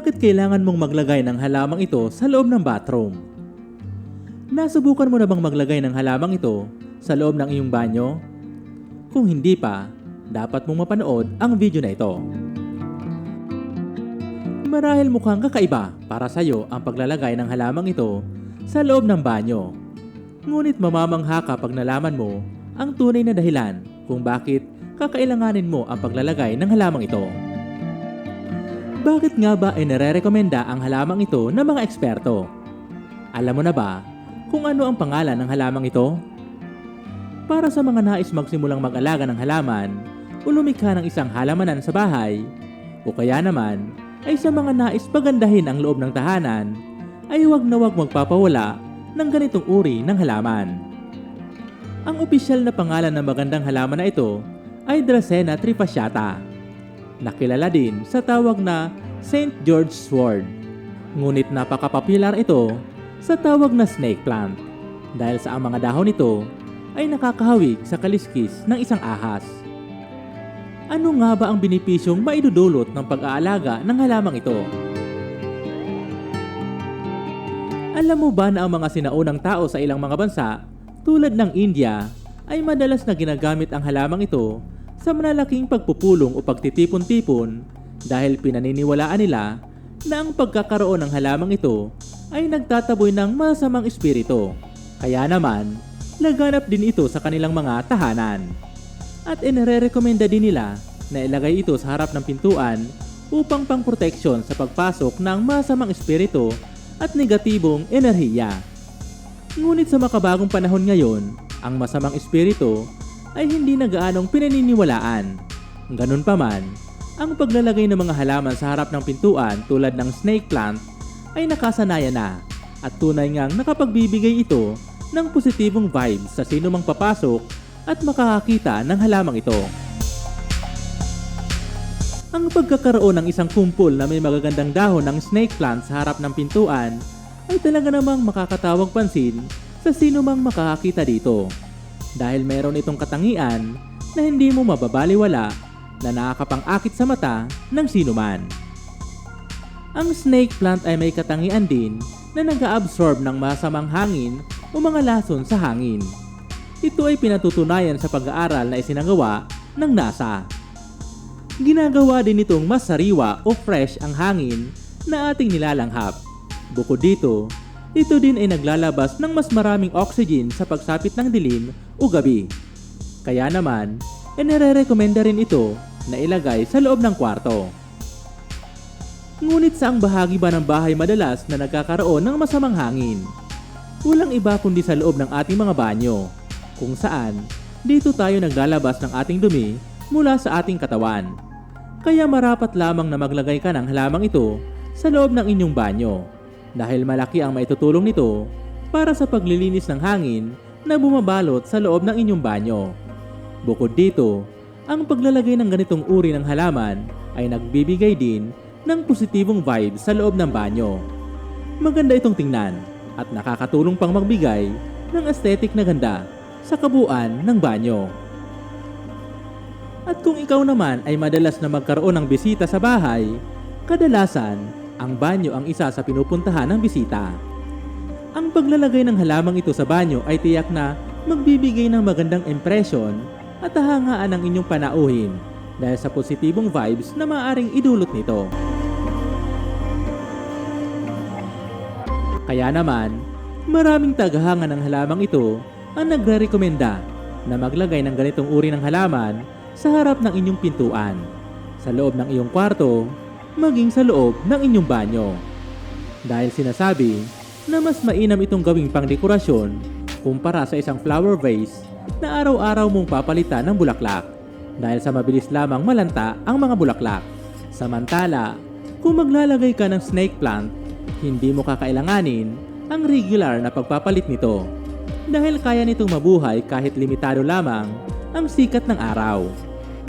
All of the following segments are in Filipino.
Bakit kailangan mong maglagay ng halamang ito sa loob ng bathroom? Nasubukan mo na bang maglagay ng halamang ito sa loob ng iyong banyo? Kung hindi pa, dapat mong mapanood ang video na ito. Marahil mukhang kakaiba para sa iyo ang paglalagay ng halamang ito sa loob ng banyo. Ngunit mamamangha ka pag nalaman mo ang tunay na dahilan kung bakit kakailanganin mo ang paglalagay ng halamang ito. Bakit nga ba ay nare-rekomenda ang halamang ito ng mga eksperto? Alam mo na ba kung ano ang pangalan ng halamang ito? Para sa mga nais magsimulang mag-alaga ng halaman o lumikha ng isang halamanan sa bahay, o kaya naman ay sa mga nais pagandahin ang loob ng tahanan, ay huwag na huwag magpapawala ng ganitong uri ng halaman. Ang opisyal na pangalan ng magandang halaman na ito ay Dracena trifasciata nakilala din sa tawag na St. George Sword. Ngunit napakapopular ito sa tawag na snake plant dahil sa ang mga dahon nito ay nakakahawig sa kaliskis ng isang ahas. Ano nga ba ang binipisyong maidudulot ng pag-aalaga ng halamang ito? Alam mo ba na ang mga sinaunang tao sa ilang mga bansa tulad ng India ay madalas na ginagamit ang halamang ito sa malalaking pagpupulong o pagtitipon-tipon dahil pinaniniwalaan nila na ang pagkakaroon ng halamang ito ay nagtataboy ng masamang espiritu. Kaya naman, laganap din ito sa kanilang mga tahanan. At inire-recommenda din nila na ilagay ito sa harap ng pintuan upang pangproteksyon sa pagpasok ng masamang espiritu at negatibong enerhiya. Ngunit sa makabagong panahon ngayon, ang masamang espiritu ay hindi na gaanong pinaniniwalaan. Ganun pa man, ang paglalagay ng mga halaman sa harap ng pintuan tulad ng snake plant ay nakasanayan na at tunay ngang nakapagbibigay ito ng positibong vibes sa sino mang papasok at makakakita ng halamang ito. Ang pagkakaroon ng isang kumpol na may magagandang dahon ng snake plant sa harap ng pintuan ay talaga namang makakatawag pansin sa sino mang makakakita dito dahil mayroon itong katangian na hindi mo mababaliwala na nakakapang-akit sa mata ng sinuman. Ang snake plant ay may katangian din na nag-absorb ng masamang hangin o mga lason sa hangin. Ito ay pinatutunayan sa pag-aaral na isinagawa ng NASA. Ginagawa din itong mas sariwa o fresh ang hangin na ating nilalanghap. Bukod dito, ito din ay naglalabas ng mas maraming oxygen sa pagsapit ng dilim o gabi. Kaya naman, inire-recommenda rin ito na ilagay sa loob ng kwarto. Ngunit sa ang bahagi ba ng bahay madalas na nagkakaroon ng masamang hangin? Walang iba kundi sa loob ng ating mga banyo, kung saan dito tayo naglalabas ng ating dumi mula sa ating katawan. Kaya marapat lamang na maglagay ka ng halamang ito sa loob ng inyong banyo dahil malaki ang maitutulong nito para sa paglilinis ng hangin na bumabalot sa loob ng inyong banyo. Bukod dito, ang paglalagay ng ganitong uri ng halaman ay nagbibigay din ng positibong vibe sa loob ng banyo. Maganda itong tingnan at nakakatulong pang magbigay ng aesthetic na ganda sa kabuuan ng banyo. At kung ikaw naman ay madalas na magkaroon ng bisita sa bahay, kadalasan ang banyo ang isa sa pinupuntahan ng bisita. Ang paglalagay ng halamang ito sa banyo ay tiyak na magbibigay ng magandang impresyon at tahangaan ng inyong panauhin dahil sa positibong vibes na maaaring idulot nito. Kaya naman, maraming tagahanga ng halamang ito ang nagre-rekomenda na maglagay ng ganitong uri ng halaman sa harap ng inyong pintuan, sa loob ng iyong kwarto maging sa loob ng inyong banyo. Dahil sinasabi na mas mainam itong gawing pangdekorasyon kumpara sa isang flower vase na araw-araw mong papalitan ng bulaklak dahil sa mabilis lamang malanta ang mga bulaklak. Samantala, kung maglalagay ka ng snake plant, hindi mo kakailanganin ang regular na pagpapalit nito dahil kaya nitong mabuhay kahit limitado lamang ang sikat ng araw.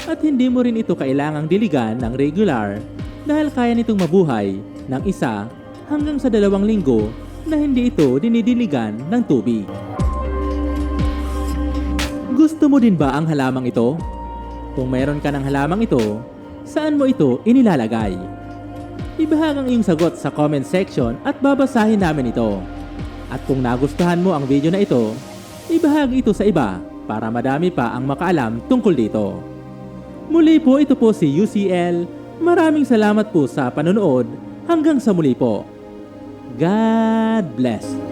At hindi mo rin ito kailangang diligan ng regular dahil kaya nitong mabuhay ng isa hanggang sa dalawang linggo na hindi ito dinidiligan ng tubig. Gusto mo din ba ang halamang ito? Kung meron ka ng halamang ito, saan mo ito inilalagay? Ibahag ang iyong sagot sa comment section at babasahin namin ito. At kung nagustuhan mo ang video na ito, ibahagi ito sa iba para madami pa ang makaalam tungkol dito. Muli po ito po si UCL Maraming salamat po sa panonood. Hanggang sa muli po. God bless.